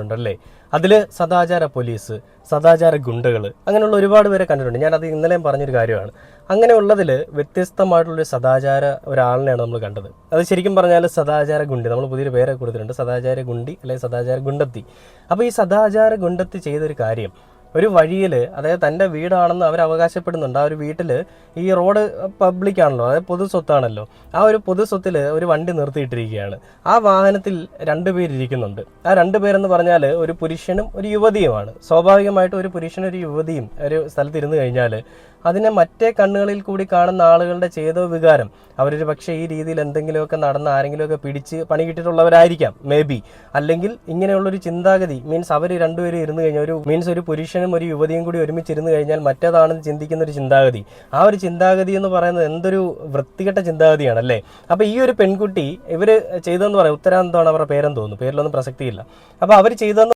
ഉണ്ടല്ലേ അതിൽ സദാചാര പോലീസ് സദാചാര ഗുണ്ടകൾ അങ്ങനെയുള്ള ഒരുപാട് പേരെ കണ്ടിട്ടുണ്ട്. ഞാനത് ഇന്നലെയും പറഞ്ഞൊരു കാര്യമാണ്. അങ്ങനെയുള്ളതിൽ വ്യത്യസ്തമായിട്ടുള്ളൊരു സദാചാര ഒരാളിനെയാണ് നമ്മൾ കണ്ടത്. അത് ശരിക്കും പറഞ്ഞാൽ സദാചാര ഗുണ്ടി. നമ്മൾ പുതിയൊരു പേരെ കൊടുത്തിട്ടുണ്ട്. സദാചാര ഗുണ്ടി അല്ലെങ്കിൽ സദാചാര ഗുണ്ടത്തി. അപ്പോൾ ഈ സദാചാര ഗുണ്ടത്തി ചെയ്തൊരു കാര്യം ഒരു വഴിയിൽ അതായത് തന്റെ വീടാണെന്ന് അവർ അവകാശപ്പെടുന്നുണ്ട്. ആ ഒരു വീട്ടിൽ ഈ റോഡ് പബ്ലിക് ആണല്ലോ അതായത് പൊതു സ്വത്താണല്ലോ. ആ ഒരു പൊതു സ്വത്തിൽ ഒരു വണ്ടി നിർത്തിയിട്ടിരിക്കുകയാണ്. ആ വാഹനത്തിൽ രണ്ട് പേരിരിക്കുന്നുണ്ട് ആ രണ്ട് പേരെന്ന് പറഞ്ഞാൽ ഒരു പുരുഷനും ഒരു യുവതിയുമാണ്. സ്വാഭാവികമായിട്ടും ഒരു പുരുഷനും ഒരു യുവതിയും ഒരു സ്ഥലത്തിരുന്ന് കഴിഞ്ഞാൽ അതിനെ മറ്റേ കണ്ണുകളിൽ കൂടി കാണുന്ന ആളുകളുടെ ചേതോ വികാരം അവരൊരു പക്ഷേ ഈ രീതിയിൽ എന്തെങ്കിലുമൊക്കെ നടന്ന് ആരെങ്കിലുമൊക്കെ പിടിച്ച് പണി കിട്ടിയിട്ടുള്ളവരായിരിക്കാം മേ ബി അല്ലെങ്കിൽ ഇങ്ങനെയുള്ളൊരു ചിന്താഗതി മീൻസ് അവർ രണ്ടുപേരും ഇരുന്ന് കഴിഞ്ഞാൽ ഒരു മീൻസ് ഒരു പുരുഷനും ഒരു യുവതിയും കൂടി ഒരുമിച്ച് ഇരുന്ന് കഴിഞ്ഞാൽ മറ്റേതാണെന്ന് ചിന്തിക്കുന്ന ഒരു ചിന്താഗതി. ആ ഒരു ചിന്താഗതി എന്ന് പറയുന്നത് എന്തൊരു വൃത്തികെട്ട ചിന്താഗതിയാണ് അല്ലേ? അപ്പോൾ ഈ ഒരു പെൺകുട്ടി ഇവർ ചെയ്തതെന്ന് പറയാം ഉത്തരാന്തമാണ് അവരുടെ പേരെന്ന് തോന്നുന്നു. പേരിലൊന്നും പ്രസക്തിയില്ല. അപ്പോൾ അവർ ചെയ്തതെന്ന്